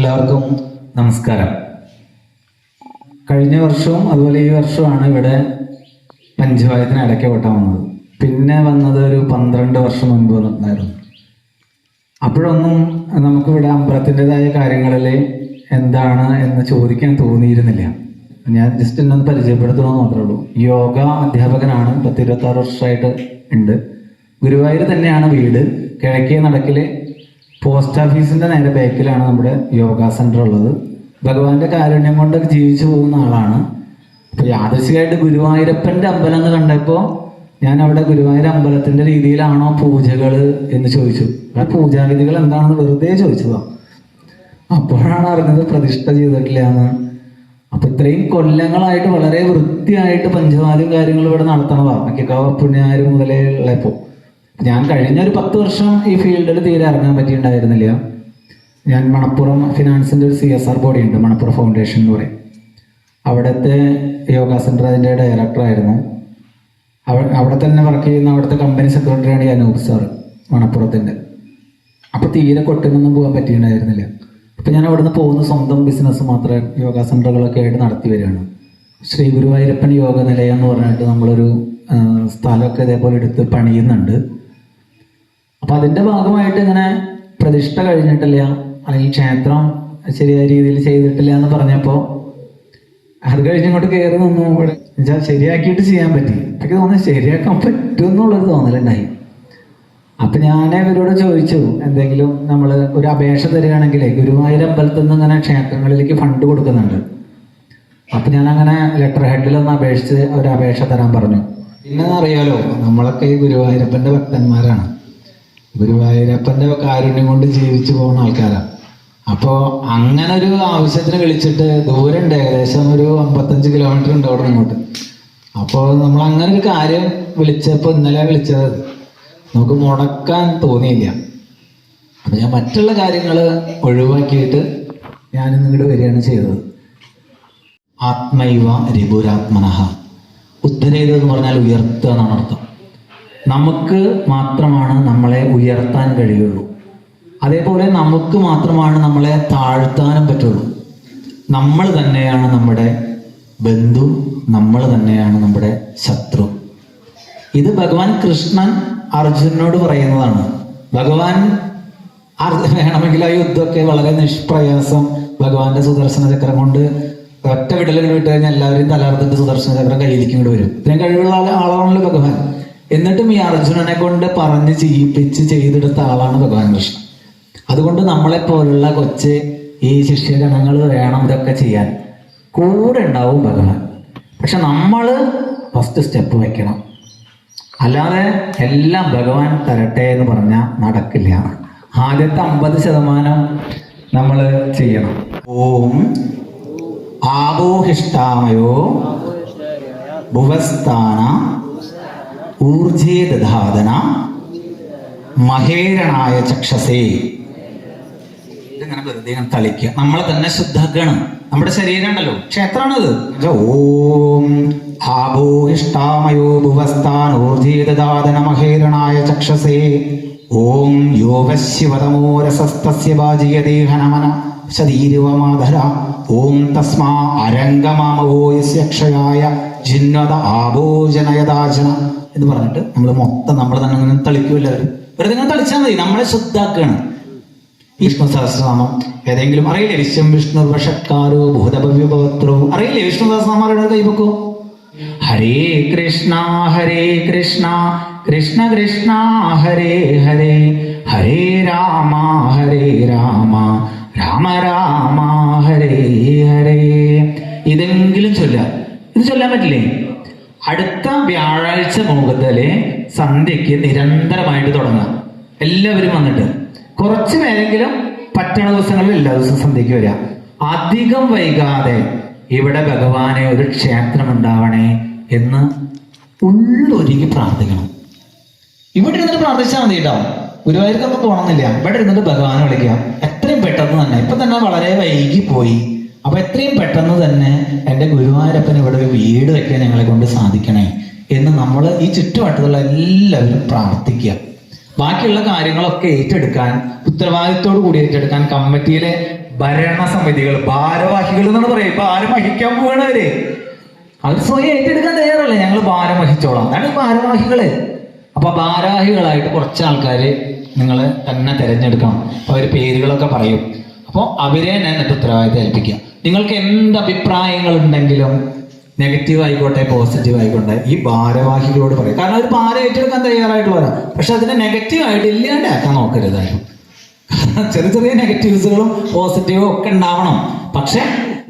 എല്ലാവർക്കും നമസ്കാരം. കഴിഞ്ഞ വർഷവും അതുപോലെ ഈ വർഷവുമാണ് ഇവിടെ പഞ്ചായത്തിന് ഇടയ്ക്ക് ഓട്ടം വന്നത്. പിന്നെ വന്നത് ഒരു പന്ത്രണ്ട് വർഷം മുൻപ് വന്നിട്ടുണ്ടായിരുന്നു. അപ്പോഴൊന്നും നമുക്കിവിടെ അമ്പലത്തിന്റെതായ കാര്യങ്ങളിൽ എന്താണ് എന്ന് ചോദിക്കാൻ തോന്നിയിരുന്നില്ല. ഞാൻ ജസ്റ്റ് എന്നൊന്ന് പരിചയപ്പെടുത്തണമെന്ന് മാത്രമേ ഉള്ളൂ. യോഗ അധ്യാപകനാണ് പത്ത് ഇരുപത്തി വർഷമായിട്ട് ഉണ്ട്. ഗുരുവായൂർ തന്നെയാണ് വീട്. കിഴക്കേ നടക്കിൽ പോസ്റ്റ് ഓഫീസിന്റെ നേരെ ബാക്കിലാണ് നമ്മുടെ യോഗ സെന്റർ ഉള്ളത്. ഭഗവാന്റെ കാരുണ്യം കൊണ്ടൊക്കെ ജീവിച്ചു പോകുന്ന ആളാണ്. അപ്പൊ യാദൃശികമായിട്ട് ഗുരുവായൂരപ്പന്റെ അമ്പലം എന്ന് കണ്ടപ്പോ ഞാൻ അവിടെ ഗുരുവായൂർ അമ്പലത്തിന്റെ രീതിയിലാണോ പൂജകൾ എന്ന് ചോദിച്ചു. ആ പൂജാവിധികൾ എന്താണെന്ന് വെറുതെ ചോദിച്ചതാ. അപ്പോഴാണ് അറിഞ്ഞത് പ്രതിഷ്ഠ ചെയ്തിട്ടില്ല എന്ന്. അപ്പൊ ഇത്രയും കൊല്ലങ്ങളായിട്ട് വളരെ വൃത്തിയായിട്ട് പഞ്ചവാദ്യം കാര്യങ്ങൾ ഇവിടെ നടത്തണതാണ് മിക്കക്കാവ് പുണ്യാരും മുതലേ ഉള്ളപ്പോ. ഞാൻ കഴിഞ്ഞ ഒരു പത്ത് വർഷം ഈ ഫീൽഡിൽ തീരെ ഇറങ്ങാൻ പറ്റിയിട്ടുണ്ടായിരുന്നില്ല. ഞാൻ മണപ്പുറം ഫിനാൻസിന്റെ ഒരു സി എസ് ആർ ബോഡി ഉണ്ട് മണപ്പുറം ഫൗണ്ടേഷൻ എന്ന് പറയും. അവിടുത്തെ യോഗ സെന്റർ അതിന്റെ ഡയറക്ടറായിരുന്നു അവ- അവിടെ തന്നെ വർക്ക് ചെയ്യുന്ന അവിടുത്തെ കമ്പനി സെക്രട്ടറിയാണ് ഈ അനൂപ് സാർ മണപ്പുറത്തിന്റെ. അപ്പോൾ തീരെ കൊട്ടിനൊന്നും പോകാൻ പറ്റിയിട്ടുണ്ടായിരുന്നില്ല. അപ്പൊ ഞാൻ അവിടുന്ന് പോകുന്ന സ്വന്തം ബിസിനസ് മാത്രമേ യോഗ സെന്ററുകളൊക്കെ ആയിട്ട് നടത്തി വരികയാണ്. ശ്രീ ഗുരുവായൂരപ്പൻ യോഗ നിലയം എന്ന് പറഞ്ഞിട്ട് നമ്മളൊരു സ്ഥലമൊക്കെ ഇതേപോലെ എടുത്ത് പണിയുന്നുണ്ട്. അപ്പൊ അതിന്റെ ഭാഗമായിട്ട് ഇങ്ങനെ പ്രതിഷ്ഠ കഴിഞ്ഞിട്ടില്ല അല്ലെങ്കിൽ ക്ഷേത്രം ശരിയായ രീതിയിൽ ചെയ്തിട്ടില്ല എന്ന് പറഞ്ഞപ്പോ അത് കഴിഞ്ഞ് ഇങ്ങോട്ട് കയറി നിന്നു. ഇവിടെ എന്നുവെച്ചാൽ ശരിയാക്കിയിട്ട് ചെയ്യാൻ പറ്റി. എനിക്ക് തോന്നുന്നു ശരിയാക്കാൻ പറ്റുമെന്നുള്ളൊരു തോന്നലുണ്ടായി. അപ്പൊ ഞാൻ ഇവരോട് ചോദിച്ചു എന്തെങ്കിലും നമ്മൾ ഒരു അപേക്ഷ തരികയാണെങ്കിൽ ഗുരുവായൂർ അമ്പലത്തിൽ നിന്ന് ഇങ്ങനെ ക്ഷേത്രങ്ങളിലേക്ക് ഫണ്ട് കൊടുക്കുന്നുണ്ട്. അപ്പൊ ഞാൻ അങ്ങനെ ലെറ്റർ ഹെഡിൽ ഒന്ന് അപേക്ഷിച്ച് ഒരു അപേക്ഷ തരാൻ പറഞ്ഞു. പിന്നെ അറിയാലോ നമ്മളൊക്കെ ഈ ഗുരുവായൂരപ്പന്റെ ഭക്തന്മാരാണ്. ഗുരുവായൂരപ്പന്റെ കാരുണ്യം കൊണ്ട് ജീവിച്ചു പോകുന്ന ആൾക്കാരാണ് അപ്പോ അങ്ങനെ ഒരു ആവശ്യത്തിന് വിളിച്ചിട്ട് ദൂരമുണ്ട് ഏകദേശം ഒരു അമ്പത്തഞ്ച് കിലോമീറ്റർ ഉണ്ട് അവിടെ ഇങ്ങോട്ട് അപ്പോൾ നമ്മൾ അങ്ങനെ ഒരു കാര്യം വിളിച്ചപ്പോൾ ഇന്നലെ വിളിച്ചത് നമുക്ക് മുടക്കാൻ തോന്നിയില്ല. അപ്പൊ ഞാൻ മറ്റുള്ള കാര്യങ്ങൾ ഒഴിവാക്കിയിട്ട് ഞാൻ ഇങ്ങോട്ട് വരികയാണ് ചെയ്തത്. ആത്മൈവ രിപുരാത്മനഹ. ഉദ്ധരേത് എന്ന് പറഞ്ഞാൽ ഉയർത്തുക എന്നാണ് അർത്ഥം. നമുക്ക് മാത്രമാണ് നമ്മളെ ഉയർത്താൻ കഴിയുള്ളൂ. അതേപോലെ നമുക്ക് മാത്രമാണ് നമ്മളെ താഴ്ത്താനും പറ്റുള്ളൂ. നമ്മൾ തന്നെയാണ് നമ്മുടെ ബന്ധു നമ്മൾ തന്നെയാണ് നമ്മുടെ ശത്രു. ഇത് ഭഗവാൻ കൃഷ്ണൻ അർജുനോട് പറയുന്നതാണ്. ഭഗവാൻ വേണമെങ്കിൽ ആ യുദ്ധമൊക്കെ വളരെ നിഷ്പ്രയാസം ഭഗവാന്റെ സുദർശന ചക്രം കൊണ്ട് ഒറ്റ വിടലുകൾ വിട്ട് കഴിഞ്ഞാൽ എല്ലാവരെയും തലർത്തിട്ട് സുദർശന ചക്രം കയ്യിലേക്ക് ഇങ്ങോട്ട് വരും. ഇത്രയും കഴിവുള്ള ആൾ ആളാണല്ലോ ഭഗവാൻ. എന്നിട്ടും ഈ അർജുനനെ കൊണ്ട് പറഞ്ഞ് ചെയ്യിപ്പിച്ച് ചെയ്തെടുത്ത ആളാണ് ഭഗവാൻ കൃഷ്ണൻ അതുകൊണ്ട് നമ്മളെ പോലുള്ള കൊച്ച് ഈ ശിഷ്യഗണങ്ങൾ വേണം ഇതൊക്കെ ചെയ്യാൻ. കൂടെ ഉണ്ടാവും ഭഗവാൻ. പക്ഷെ നമ്മൾ ഫസ്റ്റ് സ്റ്റെപ്പ് വെക്കണം. അല്ലാതെ എല്ലാം ഭഗവാൻ തരട്ടെ എന്ന് പറഞ്ഞാൽ നടക്കില്ല. ആദ്യത്തെ അമ്പത് ശതമാനം നമ്മൾ ചെയ്യണം. ഓം ആബോഹിഷ്ടാമയോ ഭുവസ്ഥാന ഊർജേ ദധാതന മഹേരണായ ചക്ഷസേ. ഇതിങ്ങനെ വെറുതെ തളിക്കുക? നമ്മളെ തന്നെ ശുദ്ധാക്കണം നമ്മുടെ ശരീരം ഉണ്ടല്ലോ ക്ഷേത്രമാണത് ഓം ആഭോ ഇഷ്ടാമയോ ഭുവസ്ഥാൻ ഊർജീതദാതന മഹേരണായ ചക്ഷസേ. ഓം യോഗശിവതമോരസസ്തസ്യ ബാജിയദേഹനമന ശരീരവമാധര. ഓം തസ്മാ അരംഗമാമവോ യസ്യ ക്ഷയായ ജിന്നത ആഭോജനയദാചന. എന്ന് പറഞ്ഞിട്ട് നമ്മൾ മൊത്തം നമ്മൾ തന്നെ ഇങ്ങനെ തളിക്കൂല്ലാവരും വെറുതെ ഇങ്ങനെ തളിച്ചാൽ മതി. നമ്മളെ ശുദ്ധാക്കുകയാണ് വിഷ്ണു സഹസ്രനാമം. ഏതെങ്കിലും അറിയില്ലേ? വിശ്വം വിഷ്ണു വഷക്കാരോ ഭൂതഭവ്യപത്രോ അറിയില്ലേ? വിഷ്ണു സഹസ്രനാമം അറിയണത് കൈവക്കോ? ഹരേ കൃഷ്ണ ഹരേ കൃഷ്ണ കൃഷ്ണ കൃഷ്ണ ഹരേ ഹരേ. ഹരേ രാമ ഹരേ രാമ. രാമ രാമ ഹരേ ഹരേ. ഇതെങ്കിലും ചൊല്ല ഇത് ചൊല്ലാൻ പറ്റില്ലേ? അടുത്ത വ്യാഴാഴ്ച മുതൽ സന്ധ്യക്ക് നിരന്തരമായിട്ട് തുടങ്ങാം എല്ലാവരും വന്നിട്ട് കുറച്ച് പേരെങ്കിലും പറ്റണ ദിവസങ്ങളിൽ എല്ലാ ദിവസവും സന്ധ്യക്ക് വരിക. അധികം വൈകാതെ ഇവിടെ ഭഗവാനെ ഒരു ക്ഷേത്രം ഉണ്ടാവണേ എന്ന് ഉള്ളൊരുക്കി പ്രാർത്ഥിക്കണം. ഇവിടെ ഇരുന്നിട്ട് പ്രാർത്ഥിച്ചാൽ മതി കേട്ടോ. ഗുരുവായൂർക്കൊന്നും പോകണമെന്നില്ല. ഇവിടെ ഇരുന്നിട്ട് ഭഗവാനെ വിളിക്കാം എത്രയും പെട്ടെന്ന് തന്നെ. ഇപ്പൊ തന്നെ വളരെ വൈകി പോയി അപ്പൊ എത്രയും പെട്ടെന്ന് തന്നെ എന്റെ ഗുരുവായൂരപ്പൻ ഇവിടെ ഒരു വീട് വെക്കാൻ ഞങ്ങളെ കൊണ്ട് സാധിക്കണേ എന്ന് നമ്മൾ ഈ ചുറ്റുവട്ടത്തുള്ള എല്ലാവരും പ്രാർത്ഥിക്കുക. ബാക്കിയുള്ള കാര്യങ്ങളൊക്കെ ഏറ്റെടുക്കാൻ ഉത്തരവാദിത്തോടു കൂടി ഏറ്റെടുക്കാൻ കമ്മിറ്റിയിലെ ഭരണസമിതികൾ ഭാരവാഹികൾ എന്നാണ് പറയുക. ഇപ്പൊ ആരും വഹിക്കാൻ പോകണവര് അത് സ്വയം ഏറ്റെടുക്കാൻ തയ്യാറല്ല? ഞങ്ങൾ ഭാരം വഹിച്ചോളാം. അതാണ് ഭാരവാഹികൾ. അപ്പൊ ഭാരവാഹികളായിട്ട് കുറച്ച് ആൾക്കാർ നിങ്ങൾ തന്നെ തിരഞ്ഞെടുക്കണം. അവർ പേരുകളൊക്കെ പറയും. അപ്പോൾ അവരെ ഞാൻ എന്റെ ഉത്തരവാദിത്തം ഏൽപ്പിക്കുക. നിങ്ങൾക്ക് എന്ത് അഭിപ്രായങ്ങൾ ഉണ്ടെങ്കിലും നെഗറ്റീവ് ആയിക്കോട്ടെ പോസിറ്റീവ് ആയിക്കോട്ടെ ഈ ഭാരവാഹികളോട് പറയും. കാരണം അവർ ഭാരം ഏറ്റെടുക്കാൻ തയ്യാറായിട്ട് വരാം പക്ഷെ അതിനെ നെഗറ്റീവ് ആയിട്ട് ഇല്ലാണ്ടാക്കാൻ നോക്കരുതായിരുന്നു ചെറിയ ചെറിയ നെഗറ്റീവ്സുകളും പോസിറ്റീവും ഒക്കെ ഉണ്ടാവണം. പക്ഷെ